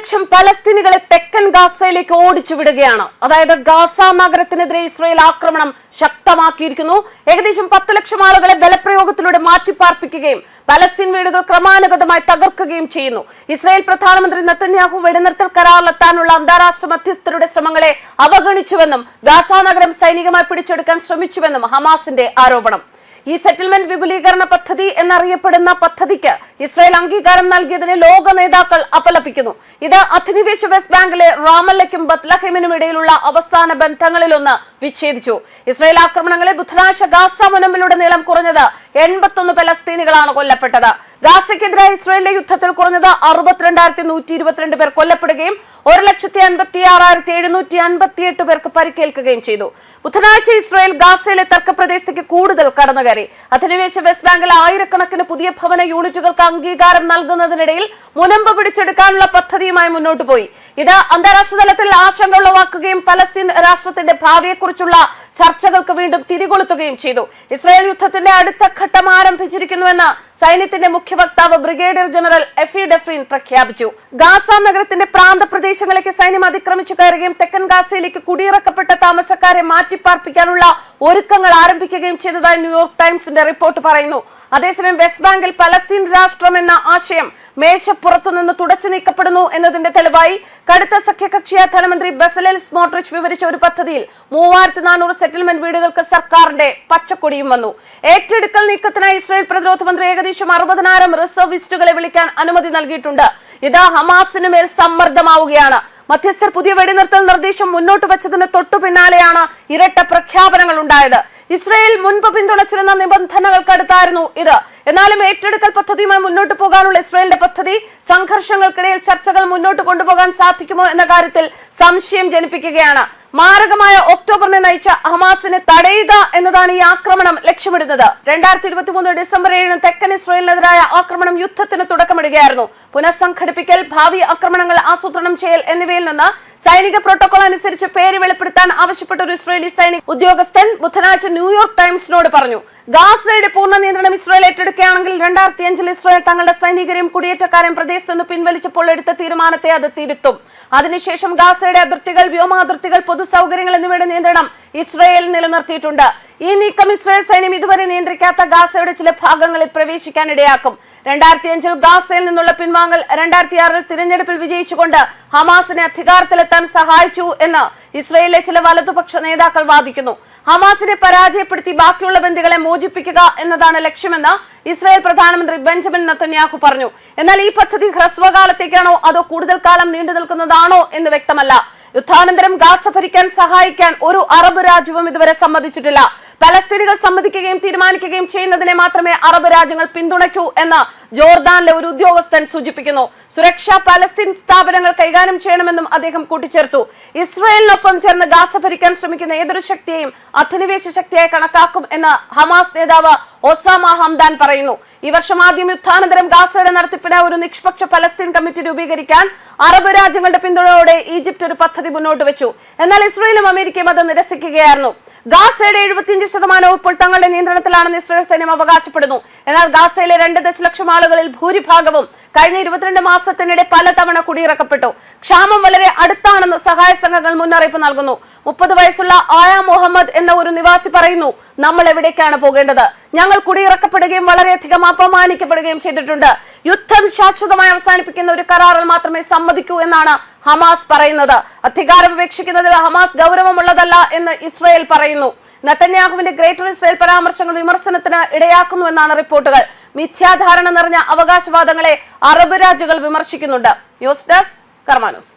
ലക്ഷം പലസ്തീനികളെ തെക്കൻ ഗാസയിലേക്ക് ഓടിച്ചു വിടുകയാണ്. അതായത് ഗാസ നഗരത്തിനെതിരെ ഇസ്രയേൽ ആക്രമണം ശക്തമാക്കിയിരിക്കുന്നു. ഏകദേശം പത്ത് ലക്ഷം ആളുകളെ ബലപ്രയോഗത്തിലൂടെ മാറ്റിപ്പാർപ്പിക്കുകയും പലസ്തീൻ വീടുകൾ ക്രമാനുഗതമായി തകർക്കുകയും ചെയ്യുന്നു. ഇസ്രയേൽ പ്രധാനമന്ത്രി നെത്തന്യാഹു വെടിനിർത്തൽ കരാറിലെത്താനുള്ള അന്താരാഷ്ട്ര മധ്യസ്ഥരുടെ ശ്രമങ്ങളെ അവഗണിച്ചുവെന്നും ഗാസ നഗരം സൈനികമായി പിടിച്ചെടുക്കാൻ ശ്രമിച്ചുവെന്നും ഹമാസിന്റെ ആരോപണം. ഈ സെറ്റിൽമെന്റ് വിപുലീകരണ പദ്ധതി എന്നറിയപ്പെടുന്ന പദ്ധതിക്ക് ഇസ്രായേൽ അംഗീകാരം നൽകിയതിനെ ലോക നേതാക്കൾ അപലപിക്കുന്നു. ഇത് അധിനിവേശ വെസ്റ്റ് ബാങ്കിലെ റാമല്ലയ്ക്കും ബത്ലഹിമിനും ഇടയിലുള്ള അവസാന ബന്ധങ്ങളിലൊന്ന് വിച്ഛേദിച്ചു. ഇസ്രായേൽ ആക്രമണങ്ങളെ ബുധനാഴ്ച ഗാസ മുനമ്പിലുടനീളം കുറഞ്ഞത് എൺപത്തൊന്ന് പലസ്തീനികളാണ് കൊല്ലപ്പെട്ടത്. ഗാസയ്ക്കെതിരായ ഇസ്രയേലിലെ യുദ്ധത്തിൽ കുറഞ്ഞത് അറുപത്തിരണ്ടായിരത്തി നൂറ്റി ഇരുപത്തിരണ്ട് പേർ കൊല്ലപ്പെടുകയും ഒരു ലക്ഷത്തി അൻപത്തി ആറായിരത്തി എഴുന്നൂറ്റി അൻപത്തി എട്ട് പേർക്ക് പരിക്കേൽക്കുകയും ചെയ്തു. ബുധനാഴ്ച ഇസ്രയേൽ ഗാസയിലെ തർക്ക പ്രദേശത്തേക്ക് കൂടുതൽ കടന്നുകയറി. അധിനിവേശ വെസ്റ്റ് ബാങ്കിലെ ആയിരക്കണക്കിന് പുതിയ ഭവന യൂണിറ്റുകൾക്ക് അംഗീകാരം നൽകുന്നതിനിടയിൽ മുനമ്പ് പിടിച്ചെടുക്കാനുള്ള പദ്ധതിയുമായി മുന്നോട്ട് പോയി ഇത് അന്താരാഷ്ട്ര തലത്തിൽ ആശങ്ക ഉളവാക്കുകയും പലസ്തീൻ രാഷ്ട്രത്തിന്റെ ഭാവിയെക്കുറിച്ചുള്ള ചർച്ചകൾക്ക് വീണ്ടും തിരികൊളുത്തുകയും ചെയ്തു. ഇസ്രായേൽ യുദ്ധത്തിന്റെ അടുത്ത ഘട്ടം ആരംഭിച്ചിരിക്കുന്നുവെന്ന് സൈന്യത്തിന്റെ മുഖ്യ വക്താവ് brigadier general F E Defrin പ്രഖ്യാപിച്ചു. ഗാസ നഗരത്തിന്റെ പ്രാന്തപ്രദേശങ്ങളിലേക്ക് സൈന്യം അതിക്രമിച്ചു കയറുകയും തെക്കൻ ഗാസയിലേക്ക് കുടിയിറക്കപ്പെട്ട താമസക്കാരെ മാറ്റിപ്പാർപ്പിക്കാനുള്ള ഒരുക്കങ്ങൾ ആരംഭിക്കുകയും ചെയ്തതായി ന്യൂയോർക്ക് ടൈംസിന്റെ റിപ്പോർട്ട് പറയുന്നു. അതേസമയം വെസ്റ്റ് ബാങ്കിൽ പലസ്തീൻ രാഷ്ട്രം എന്ന ആശയം മേശപ്പുറത്തു നിന്ന് തുടച്ചു നീക്കപ്പെടുന്നു എന്നതിന്റെ തെളിവായി കടുത്ത സഖ്യകക്ഷിയായ ധനമന്ത്രി ബസലേൽ സ്മോട്രിച്ച് വിവരിച്ച ഒരു പദ്ധതിയിൽ മൂവായിരത്തി നാനൂറ് സെറ്റിൽമെന്റ് വീടുകൾക്ക് സർക്കാരിന്റെ പച്ചക്കൊടിയും വന്നു. ഏറ്റെടുക്കൽ നീക്കത്തിനായി ഇസ്രായേൽ പ്രതിരോധ മന്ത്രി ഏകദേശം അറുപതിനായിരം റിസർവിസ്റ്റുകളെ വിളിക്കാൻ അനുമതി നൽകിയിട്ടുണ്ട്. ഇതാ ഹമാസിന് മേൽ സമ്മർദ്ദമാവുകയാണ്. മധ്യസ്ഥർ പുതിയ വെടിനിർത്തൽ നിർദ്ദേശം മുന്നോട്ട് വെച്ചതിന് തൊട്ടു പിന്നാലെയാണ് ഇരട്ട പ്രഖ്യാപനങ്ങൾ ഉണ്ടായത്. ഇസ്രായേൽ മുൻപ് പിന്തുണച്ചിരുന്ന നിബന്ധനകൾക്കടുത്തായിരുന്നു ഇത്. എന്നാലും ഏറ്റെടുക്കൽ പദ്ധതിയുമായി മുന്നോട്ട് പോകാനുള്ള ഇസ്രായേലിന്റെ പദ്ധതി സംഘർഷങ്ങൾക്കിടയിൽ ചർച്ചകൾ മുന്നോട്ട് കൊണ്ടുപോകാൻ സാധിക്കുമോ എന്ന കാര്യത്തിൽ സംശയം ജനിപ്പിക്കുകയാണ്. മാരകമായ നയിച്ച ഹമാസിനെ തടയുക എന്നതാണ് ഈ ആക്രമണം ലക്ഷ്യമിടുന്നത്. രണ്ടായിരത്തി ഇരുപത്തി മൂന്ന് ഡിസംബർ ഏഴിന് തെക്കൻ ഇസ്രയേലിനെതിരായ ആക്രമണം യുദ്ധത്തിന് തുടക്കമിടുകയായിരുന്നു. പുനഃസംഘടിപ്പിക്കൽ ഭാവി ആക്രമണങ്ങൾ ആസൂത്രണം ചെയ്യൽ എന്നിവയിൽ നിന്ന് സൈനിക പ്രോട്ടോകോൾ അനുസരിച്ച് പേര് വെളിപ്പെടുത്താൻ ആവശ്യപ്പെട്ട ഒരു ഇസ്രായേലി സൈനിക ഉദ്യോഗസ്ഥൻ ബുധനാഴ്ച ന്യൂയോർക്ക് ടൈംസിനോട് പറഞ്ഞു. ഗാസയുടെ പൂർണ നിയന്ത്രണം ഇസ്രായേൽ ഏറ്റെടുക്കുകയാണെങ്കിൽ രണ്ടായിരത്തി അഞ്ചിൽ ഇസ്രായേൽ തങ്ങളുടെ സൈനികരെയും കുടിയേറ്റക്കാരെയും പ്രദേശത്ത് നിന്ന് പിൻവലിച്ചപ്പോൾ എടുത്ത തീരുമാനത്തെ അത് തിരുത്തും. അതിനുശേഷം ഗാസയുടെ അതിർത്തികൾ വ്യോമാതിർത്തികൾ പൊതുസൗകര്യങ്ങൾ എന്നിവയുടെ നിയന്ത്രണം ഇസ്രായേൽ നിലനിർത്തിയിട്ടുണ്ട്. ഈ നീക്കം ഇസ്രായേൽ സൈന്യം ഇതുവരെ നിയന്ത്രിക്കാത്ത ഗാസയുടെ ചില ഭാഗങ്ങളിൽ പ്രവേശിക്കാൻ ഇടയാക്കും രണ്ടായിരത്തി അഞ്ചിൽ ഗാസയിൽ നിന്നുള്ള പിൻവാങ്ങൽ രണ്ടായിരത്തി ആറിൽ തിരഞ്ഞെടുപ്പിൽ വിജയിച്ചുകൊണ്ട് ഹമാസിനെ അധികാരത്തിലെത്താൻ സഹായിച്ചു എന്ന് ഇസ്രയേലിലെ ചില വലതുപക്ഷ നേതാക്കൾ വാദിക്കുന്നു. ഹമാസിനെ പരാജയപ്പെടുത്തി ബാക്കിയുള്ള ബന്ധികളെ മോചിപ്പിക്കുക എന്നതാണ് ലക്ഷ്യമെന്ന് ഇസ്രായേൽ പ്രധാനമന്ത്രി ബെഞ്ചമിൻ നത്തന്യാഹു പറഞ്ഞു. എന്നാൽ ഈ പദ്ധതി ഹ്രസ്വകാലത്തേക്കാണോ അതോ കൂടുതൽ കാലം നീണ്ടു നിൽക്കുന്നതാണോ എന്ന് വ്യക്തമല്ല. യുദ്ധാനന്തരം ഗാസ ഭരിക്കാൻ സഹായിക്കാൻ ഒരു അറബ് രാജ്യവും ഇതുവരെ സമ്മതിച്ചിട്ടില്ല. പലസ്തീനികൾ സമ്മതിക്കുകയും തീരുമാനിക്കുകയും ചെയ്യുന്നതിനെ മാത്രമേ അറബ് രാജ്യങ്ങൾ പിന്തുണയ്ക്കൂ എന്ന് ജോർദാനിലെ ഒരു ഉദ്യോഗസ്ഥൻ സൂചിപ്പിക്കുന്നു. സുരക്ഷാ പലസ്തീൻ സ്ഥാപനങ്ങൾ കൈകാര്യം ചെയ്യണമെന്നും അദ്ദേഹം കൂട്ടിച്ചേർത്തു. ഇസ്രായേലിനൊപ്പം ചേർന്ന് ഗാസ ഭരിക്കാൻ ശ്രമിക്കുന്ന ഏതൊരു ശക്തിയെയും അധിനിവേശ ശക്തിയായി കണക്കാക്കും എന്ന് ഹമാസ് നേതാവ് ഒസാമ ഹംദാൻ പറയുന്നു. ഈ വർഷം ആദ്യം യുദ്ധാനന്തരം ഗാസയുടെ നടത്തിപ്പിന് ഒരു നിഷ്പക്ഷ പലസ്തീൻ കമ്മിറ്റി രൂപീകരിക്കാൻ അറബ് രാജ്യങ്ങളുടെ പിന്തുണയോടെ ഈജിപ്ത് ഒരു പദ്ധതി മുന്നോട്ട് വെച്ചു. എന്നാൽ ഇസ്രായേലും അമേരിക്കയും അത് നിരസിക്കുകയായിരുന്നു. ഗാസയുടെ എഴുപത്തിയഞ്ച് ശതമാനവും ഇപ്പോൾ തങ്ങളുടെ നിയന്ത്രണത്തിലാണെന്ന് ഇസ്രായേൽ സൈന്യം അവകാശപ്പെടുന്നു. എന്നാൽ ഗാസയിലെ രണ്ട് ദശലക്ഷം ആളുകളിൽ ഭൂരിഭാഗവും കഴിഞ്ഞ ഇരുപത്തിരണ്ട് മാസത്തിനിടെ പലതവണ കുടിയിറക്കപ്പെട്ടു. ക്ഷാമം വളരെ അടുത്താണെന്ന് സഹായ സംഘങ്ങൾ മുന്നറിയിപ്പ് നൽകുന്നു. മുപ്പത് വയസ്സുള്ള ആയ മുഹമ്മദ് എന്ന ഒരു നിവാസി പറയുന്നു നമ്മൾ എവിടേക്കാണ് പോകേണ്ടത്? ഞങ്ങൾ കുടിയിറക്കപ്പെടുകയും വളരെയധികം അപമാനിക്കപ്പെടുകയും ചെയ്തിട്ടുണ്ട്. യുദ്ധം ശാശ്വതമായി അവസാനിപ്പിക്കുന്ന ഒരു കരാറിൽ മാത്രമേ സമ്മതിക്കൂ എന്നാണ് ഹമാസ് പറയുന്നത്. അധികാരം ഉപേക്ഷിക്കുന്നതിൽ ഹമാസ് ഗൗരവമുള്ളതല്ല എന്ന് ഇസ്രായേൽ പറയുന്നു. നത്തന്യാഹുവിന്റെ ഗ്രേറ്റർ ഇസ്രയേൽ പരാമർശങ്ങൾ വിമർശനത്തിന് ഇടയാക്കുന്നു എന്നാണ് റിപ്പോർട്ടുകൾ. മിഥ്യാധാരണ നിറഞ്ഞ അവകാശവാദങ്ങളെ അറബ് രാജ്യങ്ങൾ വിമർശിക്കുന്നുണ്ട്. News desk കർമാനൂസ്.